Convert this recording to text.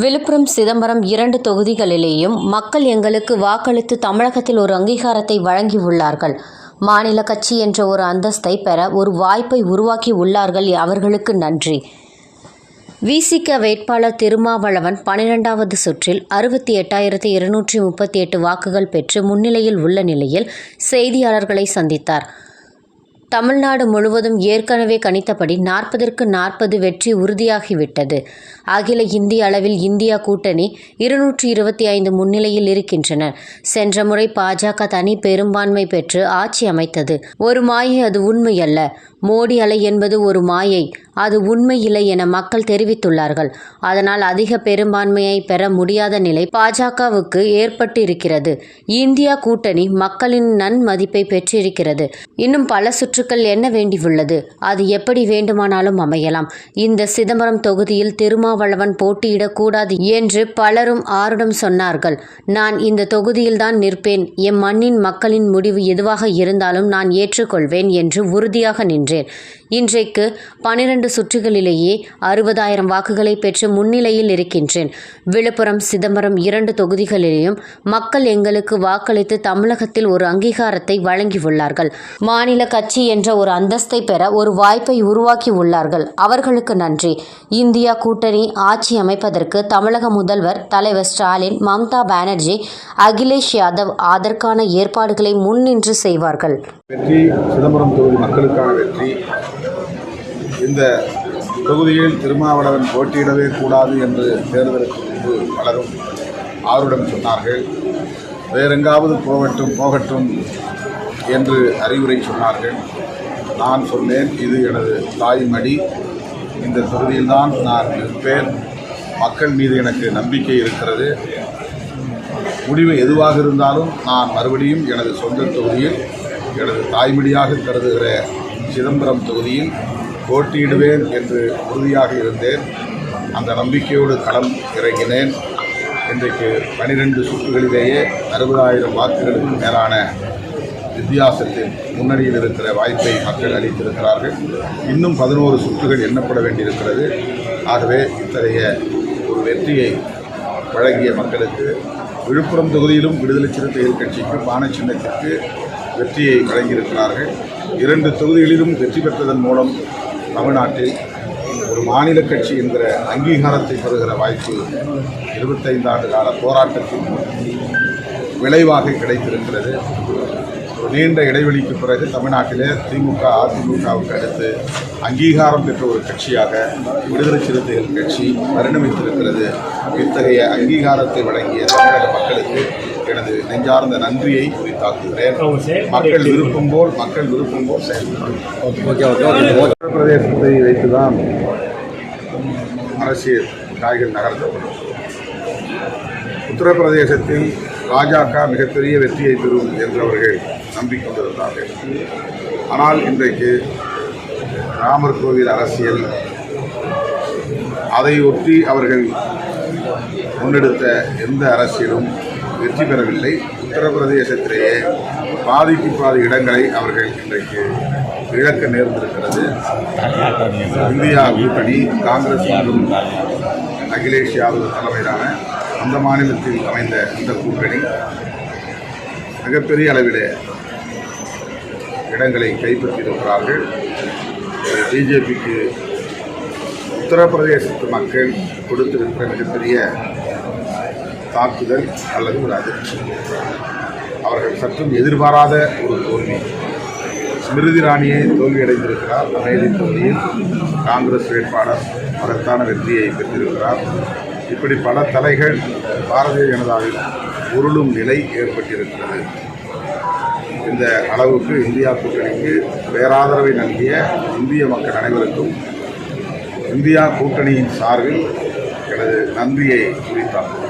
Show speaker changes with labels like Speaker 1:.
Speaker 1: விழுப்புரம் சிதம்பரம் இரண்டு தொகுதிகளிலேயும் மக்கள் எங்களுக்கு வாக்களித்து தமிழகத்தில் ஒரு அங்கீகாரத்தை வழங்கியுள்ளார்கள். மாநில கட்சி என்ற ஒரு அந்தஸ்தை பெற ஒரு வாய்ப்பை உருவாக்கி உள்ளார்கள் அவர்களுக்கு நன்றி. விசிக வேட்பாளர் திருமாவளவன் பனிரெண்டாவது சுற்றில் அறுபத்தி எட்டாயிரத்தி இருநூற்றி முப்பத்தி எட்டு வாக்குகள் பெற்று முன்னிலையில் உள்ள நிலையில் செய்தியாளர்களை சந்தித்தார். தமிழ்நாடு முழுவதும் ஏற்கனவே கணித்தபடி நாற்பதற்கு நாற்பது வெற்றி உறுதியாகிவிட்டது. அகில இந்திய அளவில் இந்தியா கூட்டணி இருநூற்றி இருபத்தி ஐந்து முன்னிலையில் இருக்கின்றனர் சென்ற முறை பாஜக தனி பெரும்பான்மை பெற்று ஆட்சி அமைத்தது. ஒரு மாயை அது உண்மையல்ல மோடி அலை என்பது ஒரு மாயை. அது உண்மை இல்லை என மக்கள் தெரிவித்துள்ளார்கள். அதனால் அதிக பெரும்பான்மையை பெற முடியாத நிலை பாஜகவுக்கு ஏற்பட்டு இருக்கிறது இந்தியா கூட்டணி மக்களின் நன்மதிப்பை பெற்றிருக்கிறது. இன்னும் பல சுற்று சுற்றுக்கள் என்ன வேண்டியுள்ளது? அது எப்படி வேண்டுமானாலும் அமையலாம். இந்த சிதம்பரம் தொகுதியில் திருமாவளவன் போட்டியிடக்கூடாது என்று பலரும் ஆருடம் சொன்னார்கள். நான் இந்த தொகுதியில்தான் நிற்பேன். எம் மண்ணின் மக்களின் முடிவு எதுவாக இருந்தாலும் நான் ஏற்றுக்கொள்வேன் என்று உறுதியாக நின்றேன். இன்றைக்கு பனிரெண்டு சுற்றுகளிலேயே அறுபதாயிரம் வாக்குகளை பெற்று முன்னிலையில் இருக்கின்றேன். விழுப்புரம் சிதம்பரம் இரண்டு தொகுதிகளிலேயும் மக்கள் எங்களுக்கு வாக்களித்து தமிழகத்தில் ஒரு அங்கீகாரத்தை வழங்கியுள்ளார்கள். மாநில கட்சி என்ற ஒரு அந்தஸ்தை பெற ஒரு வாய்ப்பை உருவாக்கி உள்ளார்கள். அவர்களுக்கு நன்றி. இந்தியா கூட்டணி ஆட்சி அமைப்பதற்கு தமிழக முதல்வர் தலைவர் ஸ்டாலின் மம்தா பானர்ஜி அகிலேஷ் யாதவ் அதற்கான ஏற்பாடுகளை முன்னின்று செய்வார்கள்.
Speaker 2: வெற்றி சிதம்பரம் தொகுதி மக்களுக்கான வெற்றி. இந்த தொகுதியில் திருமாவளவன் போட்டியிடவே கூடாது என்று தேர்தலுக்கு முன்பு பலரும் ஆருடன் சொன்னார்கள். வேறெங்காவது போகட்டும் போகட்டும். என்று அறிவுரை சொன்னார்கள். நான் சொன்னேன் இது எனது தாய்மடி. இந்த தொகுதியில்தான் நான் இருப்பேன். மக்கள் மீது எனக்கு நம்பிக்கை இருக்கிறது. முடிவு எதுவாக இருந்தாலும் நான் மறுபடியும் எனது சொந்த தொகுதியில் எனது தாய்மொழியாக கருதுகிற சிதம்பரம் தொகுதியில் போட்டியிடுவேன் என்று உறுதியாக இருந்தேன். அந்த நம்பிக்கையோடு களம் இறங்கினேன். இன்றைக்கு பனிரெண்டு சுற்றுகளிலேயே அறுபதாயிரம் வாக்குகளுக்கு மேலான வித்தியாசத்தில் முன்னணியில் இருக்கிற வாய்ப்பை மக்கள் அளித்திருக்கிறார்கள். இன்னும் பதினோரு சுற்றுகள் எண்ணப்பட வேண்டியிருக்கிறது. ஆகவே இத்தகைய ஒரு வெற்றியை வழங்கிய மக்களுக்கு விழுப்புரம் தொகுதியிலும் விடுதலை சிறுத்தைகள் கட்சிக்கு பானை சின்னத்திற்கு வெற்றியை வழங்கியிருக்கிறார்கள். இரண்டு தொகுதிகளிலும் வெற்றி பெற்றதன் மூலம் தமிழ்நாட்டில் ஒரு மாநில கட்சி என்கிற அங்கீகாரத்தை பெறுகிற வாய்ப்பு இருபத்தைந்து ஆண்டு கால போராட்டத்தின் விளைவாக கிடைத்திருக்கிறது. நீண்ட இடைவெளிக்கு பிறகு தமிழ்நாட்டிலே திமுக அதிமுகவுக்கு அடுத்து அங்கீகாரம் பெற்ற ஒரு கட்சியாக விடுதலை சிறுத்தைகள் கட்சி பரிணமித்திருக்கிறது. இத்தகைய அங்கீகாரத்தை வழங்கிய தமிழக மக்களுக்கு எனது நெஞ்சார்ந்த நன்றியை உரித்தாக்குகிறேன் மக்கள் விருப்பம் போல் மக்கள் விருப்பம் போல் செயல்படுகிறேன் உத்தரப்பிரதேசத்தை வைத்துதான் அரசியல் காய்கள் நகர்த்தப்படும். உத்தரப்பிரதேசத்தில் பாஜக மிகப்பெரிய வெற்றியை பெறும் என்று அவர்கள் நம்பிக்கொண்டிருந்தார்கள் ஆனால் இன்றைக்கு ராமர் கோவில் அரசியல் அதை ஒட்டி அவர்கள் முன்னெடுத்த எந்த அரசியலும் வெற்றி பெறவில்லை. உத்தரப்பிரதேசத்திலேயே பாதிக்கு பாதி இடங்களை அவர்கள் இன்றைக்கு இழக்க நேர்ந்திருக்கிறது. இந்தியா கூட்டணி காங்கிரஸ் மற்றும் அகிலேஷ் யாதவ் தலைமையிலான அந்த மாநிலத்தில் அமைந்த இந்த கூட்டணி மிகப்பெரிய அளவிலே இடங்களை கைப்பற்றியிருக்கிறார்கள். பிஜேபிக்கு உத்தரப்பிரதேசத்து மக்கள் கொடுத்திருக்கிற மிகப்பெரிய தாக்குதல் அல்லது ஒரு அதிர்ச்சி. அவர்கள் சற்றும் எதிர்பாராத ஒரு தோல்வி. ஸ்மிருதி ராணியை தோல்வியடைந்திருக்கிறார். அமேலி தொகுதியில் காங்கிரஸ் வேட்பாளர் மகத்தான வெற்றியை பெற்றிருக்கிறார். இப்படி பல தலைகள் பாரதிய ஜனதாவில் உருளும் நிலை ஏற்பட்டிருக்கிறது. இந்த அளவுக்கு இந்தியா கூட்டணிக்கு பேராதரவை நல்கிய இந்திய மக்கள் அனைவருக்கும் இந்தியா கூட்டணியின் சார்பில் எனது நன்றியை குறித்தார்